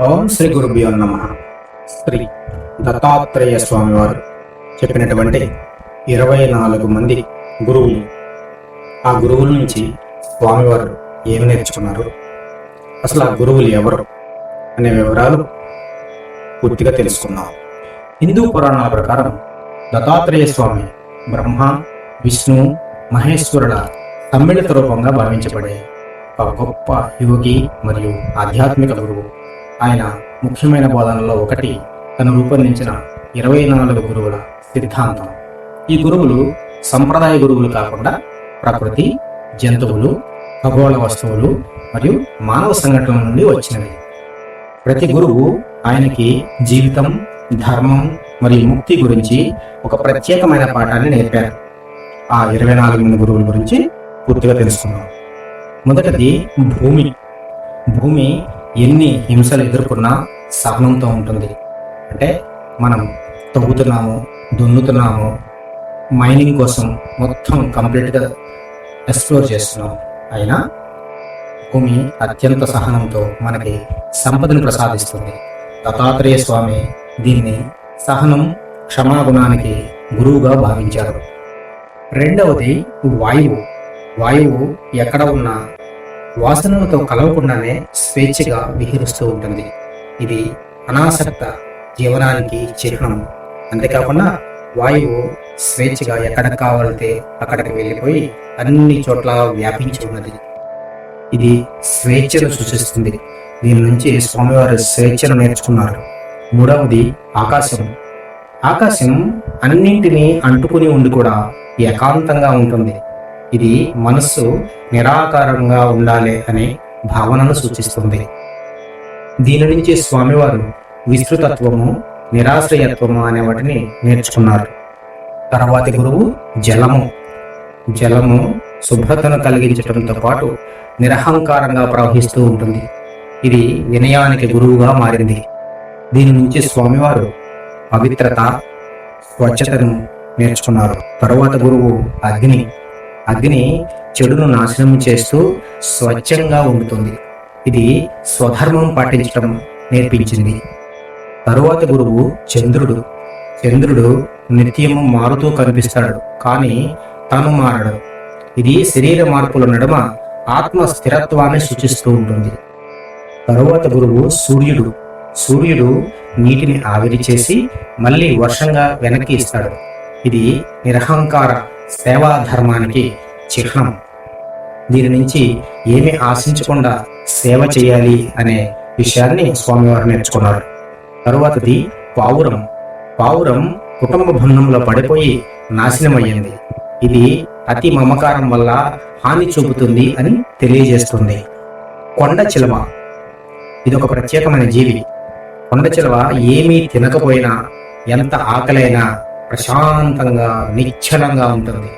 ఓం శ్రీ గురుభ్యో నమ. శ్రీ దత్తాత్రేయ స్వామివారు చెప్పినటువంటి ఇరవై నాలుగు మంది గురువులు. ఆ గురువుల నుంచి స్వామివారు ఏమి నేర్చుకున్నారు? అసలు ఆ గురువులు ఎవరు? అనే వివరాలు పూర్తిగా తెలుసుకున్నాం హిందూ పురాణాల ప్రకారం దత్తాత్రేయ స్వామి బ్రహ్మ విష్ణు మహేశ్వరుల సమ్మిళిత రూపంగా భావించబడే ఒక గొప్ప యోగి మరియు ఆధ్యాత్మిక గురువు. ఆయన ముఖ్యమైన బోధనలో ఒకటి. తను రూపొందించిన ఇరవై నాలుగు గురువుల సిద్ధాంతం. ఈ గురువులు సంప్రదాయ గురువులు కాకుండా ప్రకృతి జంతువులు ఖగోళ వస్తువులు మరియు మానవ సంఘటనల నుండి వచ్చినవి. ప్రతి గురువు ఆయనకి జీవితం ధర్మం మరియు ముక్తి గురించి ఒక ప్రత్యేకమైన పాఠాన్ని నేర్పారు. ఆ ఇరవై నాలుగు మంది గురువుల గురించి పూర్తిగా తెలుసుకున్నాం మొదటిది భూమి. భూమి ఎన్ని హింసలు ఎదుర్కొన్నా సహనంతో ఉంటుంది. అంటే మనం తవ్వుతున్నాము దున్నుతున్నాము మైనింగ్ కోసం మొత్తం కంప్లీట్గా ఎక్స్ప్లోర్ చేస్తున్నాం. అయినా భూమి అత్యంత సహనంతో మనకి సంపదను ప్రసాదిస్తుంది. దత్తాత్రేయ స్వామి దీన్ని సహనం క్షమాగుణానికి గురువుగా భావించారు. రెండవది వాయువు. వాయువు ఎక్కడ ఉన్నా వాసనలతో కలవకుండానే స్వేచ్ఛగా విహరిస్తూ ఉంటుంది. ఇది అనాసక్త జీవనానికి చిహ్నం. అంతేకాకుండా వాయువు స్వేచ్ఛగా ఎక్కడ కావాలంటే అక్కడికి వెళ్ళిపోయి అన్ని చోట్ల వ్యాపించి ఉన్నది. ఇది స్వేచ్ఛను సూచిస్తుంది దీని నుంచి స్వామివారు స్వేచ్ఛను నేర్చుకున్నారు. మూడవది ఆకాశం. ఆకాశం అన్నింటినీ అంటుకుని ఉండి కూడా ఏకాంతంగా ఉంటుంది. ఇది మనస్సు నిరాకారంగా ఉండాలి అనే భావనను సూచిస్తుంది. దీని నుంచి స్వామివారు విస్తృతత్వము నిరాశ్రయత్వము అనే వాటిని నేర్చుకున్నారు. తర్వాతి గురువు జలము. జలము శుభ్రతను కలిగించడంతో పాటు నిరహంకారంగా ప్రవహిస్తూ ఉంటుంది. ఇది వినయానికి గురువుగా మారింది. దీని నుంచి స్వామివారు పవిత్రత స్వచ్ఛతను నేర్చుకున్నారు. తరువాత గురువు అగ్ని. అగ్ని చెడును నాశనం చేస్తూ స్వచ్ఛంగా ఉండుతుంది. ఇది స్వధర్మం పాటించడం నేర్పించింది. తరువాత గురువు చంద్రుడు. చంద్రుడు నిత్యము మారుతూ కనిపిస్తాడు కానీ తను మారడు. ఇది శరీర మార్పుల నడుమ ఆత్మ స్థిరత్వాన్ని సూచిస్తూ ఉంటుంది. తరువాత గురువు సూర్యుడు. సూర్యుడు నీటిని ఆవిరి చేసి మళ్ళీ వర్షంగా వెనక్కి ఇస్తాడు. ఇది నిరహంకార సేవాధర్మానికి చిహ్నం. దీని నుంచి ఏమి ఆశించకుండా సేవ చేయాలి అనే విషయాన్ని స్వామివారు నేర్చుకున్నారు. తరువాతది పావురం. పావురం కుటుంబ బంధంలో పడిపోయి నాశనమయ్యింది. ఇది అతి మమకారం వల్ల హాని చూపుతుంది అని తెలియజేస్తుంది. కొండ చిలవ. ఇది ఒక ప్రత్యేకమైన జీవి. కొండ చిలవ ఏమీ తినకపోయినా ఎంత ఆకలైనా ప్రశాంతంగా నిశ్చలంగా ఉంటుంది.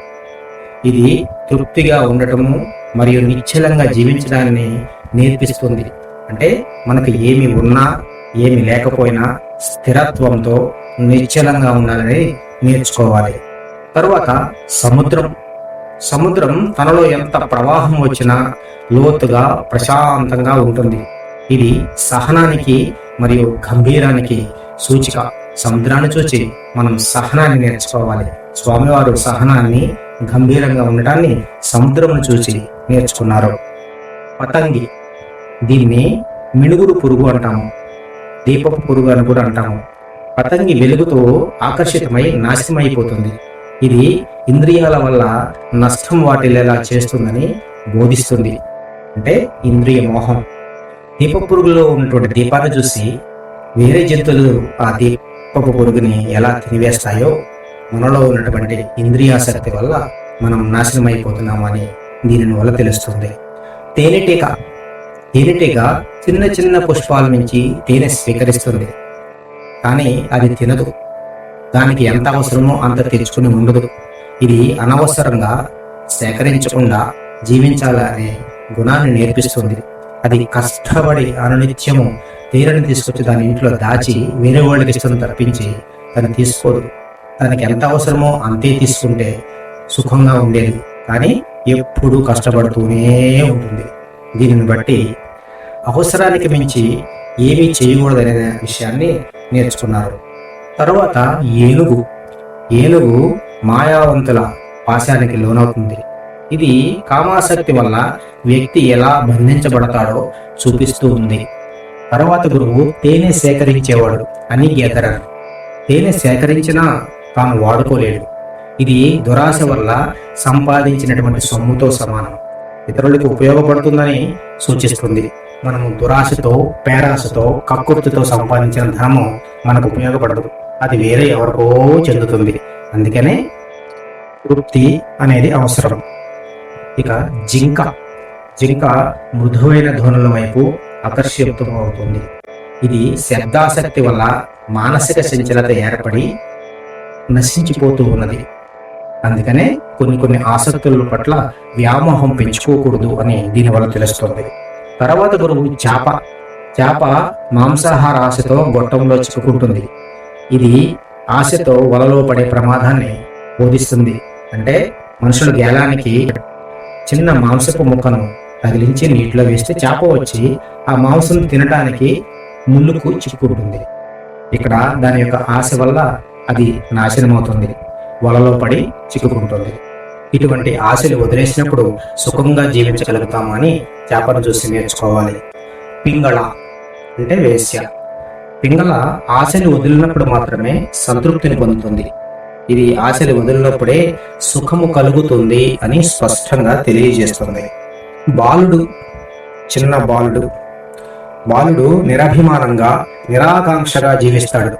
ఇది తృప్తిగా ఉండటము మరియు నిశ్చలంగా జీవించడాన్ని నేర్పిస్తుంది. అంటే మనకు ఏమి ఉన్నా ఏమి లేకపోయినా స్థిరత్వంతో నిశ్చలంగా ఉండాలని నేర్చుకోవాలి. తరువాత సముద్రం. సముద్రం తనలో ఎంత ప్రవాహం వచ్చినా లోతుగా ప్రశాంతంగా ఉంటుంది. ఇది సహనానికి మరియు గంభీరానికి సూచిక. సముద్రాన్ని చూచి మనం సహనాన్ని నేర్చుకోవాలి. స్వామివారు సహనాన్ని గంభీరంగా ఉండటాన్ని సముద్రం చూసి నేర్చుకున్నారు. పతంగి. దీన్ని మిణుగురు పురుగు అంటాము. దీపపు పురుగు అని కూడా అంటాము. పతంగి వెలుగుతో ఆకర్షితమై నాశనమైపోతుంది. ఇది ఇంద్రియాల వల్ల నష్టం వాటిల్లేలా చేస్తుందని బోధిస్తుంది. అంటే ఇంద్రియ మోహం. దీప పురుగులో ఉన్నటువంటి దీపాన్ని చూసి వేరే జంతువులు ఆ దీపపు పురుగుని ఎలా తినివేస్తాయో మనలో ఉన్నటువంటి ఇంద్రియాసక్తి వల్ల మనం నాశనం అయిపోతున్నామని దీనిని వల్ల తెలుస్తుంది. తేనెటీగ తేనెటీగ చిన్న చిన్న పుష్పాల నుంచి తేనె స్వీకరిస్తుంది. కానీ అది తినదు. దానికి ఎంత అవసరమో అంత తెచ్చుకుని ఉండదు. ఇది అనవసరంగా సేకరించకుండా జీవించాలనే గుణాన్ని నేర్పిస్తుంది. అది కష్టపడి అనునిత్యము తీరని తీసుకొచ్చి దాని ఇంట్లో దాచి వేరే వాళ్ళకి ఇష్టం తప్పించి తను తీసుకోదు. తనకి ఎంత అవసరమో అంతే తీసుకుంటే సుఖంగా ఉండేది. కానీ ఎప్పుడూ కష్టపడుతూనే ఉంటుంది. దీనిని బట్టి అవసరానికి మించి ఏమీ చేయకూడదనే విషయాన్ని నేర్చుకున్నారు. తరువాత ఏనుగు ఏనుగు మాయావంతుల పాశానికి లోనవుతుంది. ఇది కామాసక్తి వల్ల వ్యక్తి ఎలా బంధించబడతాడో చూపిస్తూ ఉంది. తర్వాత గురువు తేనె సేకరించేవాడు అని గీతరను తేనె సేకరించినా తాను వాడుకోలేడు. ఇది దురాశ వల్ల సంపాదించినటువంటి సొమ్ముతో సమానం. ఇతరులకు ఉపయోగపడుతుందని సూచిస్తుంది. మనము దురాశతో పేరాశతో కక్కుర్తితో సంపాదించిన ధనము మనకు ఉపయోగపడదు. అది వేరే ఎవరికో చెందుతుంది. అందుకనే తృప్తి అనేది అవసరం. ఇక జింక. జింక మృదువైన ధ్వనుల వైపు ఆకర్షితం అవుతుంది ఇది శబ్దాసక్తి వల్ల మానసిక చంచలత ఏర్పడి నశించిపోతూ ఉన్నది. అందుకనే కొన్ని కొన్ని ఆసక్తుల పట్ల వ్యామోహం పెంచుకోకూడదు అని దీనివల్ల తెలుస్తుంది. తర్వాత గురువు చేప చేప మాంసాహార ఆశతో గొట్టంలో చిక్కుకుంటుంది. ఇది ఆశతో వలలో పడే ప్రమాదాన్ని బోధిస్తుంది. అంటే మనుషుల గేలానికి చిన్న మాంసపు ముక్కను తగిలించి నీటిలో వేస్తే చేప వచ్చి ఆ మాంసం తినడానికి ముళ్ళుకు చిక్కుకుంటుంది ఇక్కడ దాని యొక్క ఆశ వల్ల అది నాశనమవుతుంది. వలలో పడి చిక్కుకుంటుంది. ఇటువంటి ఆశలు వదిలేసినప్పుడు సుఖంగా జీవించగలుగుతాము అని చేపను చూసి నేర్చుకోవాలి. పింగళ అంటే వేశ్య. పింగళ ఆశలు వదిలినప్పుడు మాత్రమే సంతృప్తిని పొందుతుంది. ఇది ఆశలు వదిలినప్పుడే సుఖము కలుగుతుంది అని స్పష్టంగా తెలియజేస్తుంది. బాలుడు చిన్న బాలుడు. బాలుడు నిరభిమానంగా నిరాకాంక్షగా జీవిస్తాడు.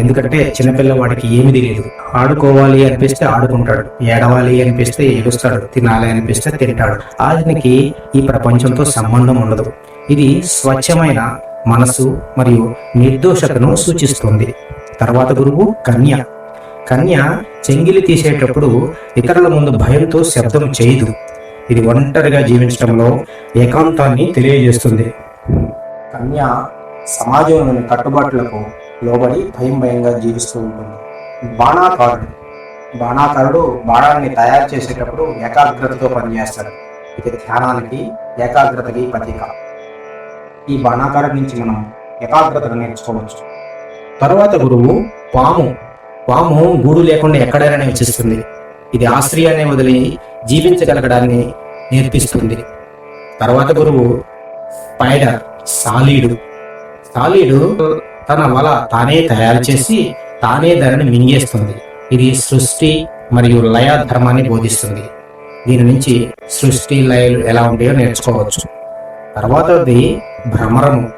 ఎందుకంటే చిన్నపిల్లవాడికి ఏమి తెలియదు ఆడుకోవాలి అనిపిస్తే ఆడుకుంటాడు. ఏడవాలి అనిపిస్తే ఏడుస్తాడు. తినాలి అనిపిస్తే తింటాడు. ఆయనకి ఈ ప్రపంచంతో సంబంధం ఉండదు. ఇది స్వచ్ఛమైన మనసు మరియు నిర్దోషతను సూచిస్తుంది. తర్వాత గురువు కన్య. కన్య చెంగిలి తీసేటప్పుడు ఇతరుల ముందు భయంతో శబ్దం చేయదు. ఇది ఒంటరిగా జీవించడంలో ఏకాంతాన్ని తెలియజేస్తుంది. కన్య సమాజంలోని కట్టుబాట్లకు లోబడి భయం భయంగా జీవిస్తూ ఉంటుంది. బాణాకారుడు. బాణాకారుడు బాణాన్ని తయారు చేసేటప్పుడు ఏకాగ్రతతో పనిచేస్తాడు. ఇది ధ్యానానికి ఏకాగ్రతకి ప్రతీక. ఈ బాణాకారుడి నుంచి మనం ఏకాగ్రతను నేర్చుకోవచ్చు. తరువాత గురువు పాము. పాము గూడు లేకుండా ఎక్కడైనా నివసిస్తుంది. ఇది ఆశ్రయాన్ని వదిలి జీవించగలగడాన్ని నేర్పిస్తుంది. తర్వాత గురువు స్పైడర్ సాలీడు. సాలీడు తన వల తానే తయారు చేసి తానే దానిని మింగేస్తుంది. ఇది సృష్టి మరియు లయ ధర్మాన్ని బోధిస్తుంది. దీని నుంచి సృష్టి లయలు ఎలా ఉంటాయో నేర్చుకోవచ్చు. తర్వాతది భ్రమరము.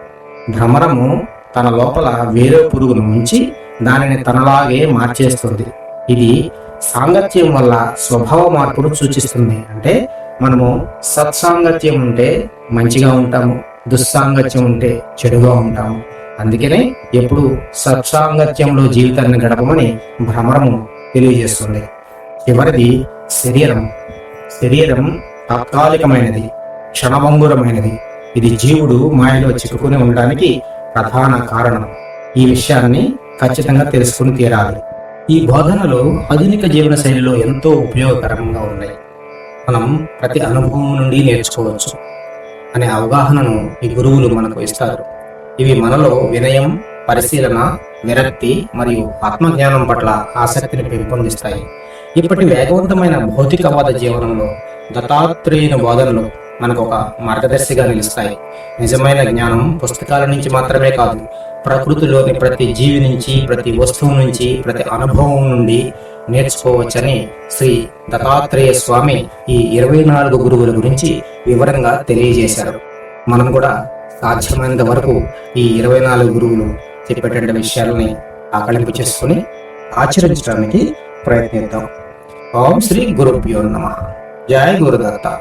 భ్రమరము తన లోపల వేరే పురుగును ఉంచి దానిని తనలాగే మార్చేస్తుంది. ఇది సాంగత్యం వల్ల స్వభావ మార్పును సూచిస్తుంది. అంటే మనము సత్సాంగత్యం ఉంటే మంచిగా ఉంటాము దుస్సాంగత్యం ఉంటే చెడుగా ఉంటాము. అందుకనే ఎప్పుడు సత్సాంగత్యంలో జీవితాన్ని గడపమని భ్రమరము తెలియజేస్తుంది. చివరిది శరీరం. శరీరం తాత్కాలికమైనది క్షణభంగురమైనది. ఇది జీవుడు మాయలో చిక్కుకుని ఉండడానికి ప్రధాన కారణం. ఈ విషయాన్ని ఖచ్చితంగా తెలుసుకుని తీరాలి. ఈ బోధనలు ఆధునిక జీవన శైలిలో ఎంతో ఉపయోగకరంగా ఉన్నాయి. మనం ప్రతి అనుభవం నుండి నేర్చుకోవచ్చు అనే అవగాహనను ఈ గురువులు మనకు ఇస్తారు. ఇవి మనలో వినయం పరిశీలన విరక్తి మరియు ఆత్మజ్ఞానం పట్ల ఆసక్తిని పెంపొందిస్తాయి. ఇప్పటి వేగవంతమైన భౌతికవాద జీవనంలో దత్తాత్రేయుని బోధనలు మనకు ఒక మార్గదర్శిగా నిలుస్తాయి. నిజమైన జ్ఞానం పుస్తకాల నుంచి మాత్రమే కాదు ప్రకృతిలోని ప్రతి జీవి నుంచి ప్రతి వస్తువు నుంచి ప్రతి అనుభవం నుండి నేర్చుకోవచ్చని శ్రీ దత్తాత్రేయ స్వామి ఈ ఇరవై నాలుగు గురువుల గురించి వివరంగా తెలియజేశారు. మనం కూడా సాధ్యమైనంత వరకు ఈ ఇరవై నాలుగు గురువులు చెప్పేటువంటి విషయాలని ఆకలింపు చేసుకుని ఆచరించడానికి ప్రయత్నిద్దాం. ఓం శ్రీ గురుభ్యో నమ. జయ గురుదత్త.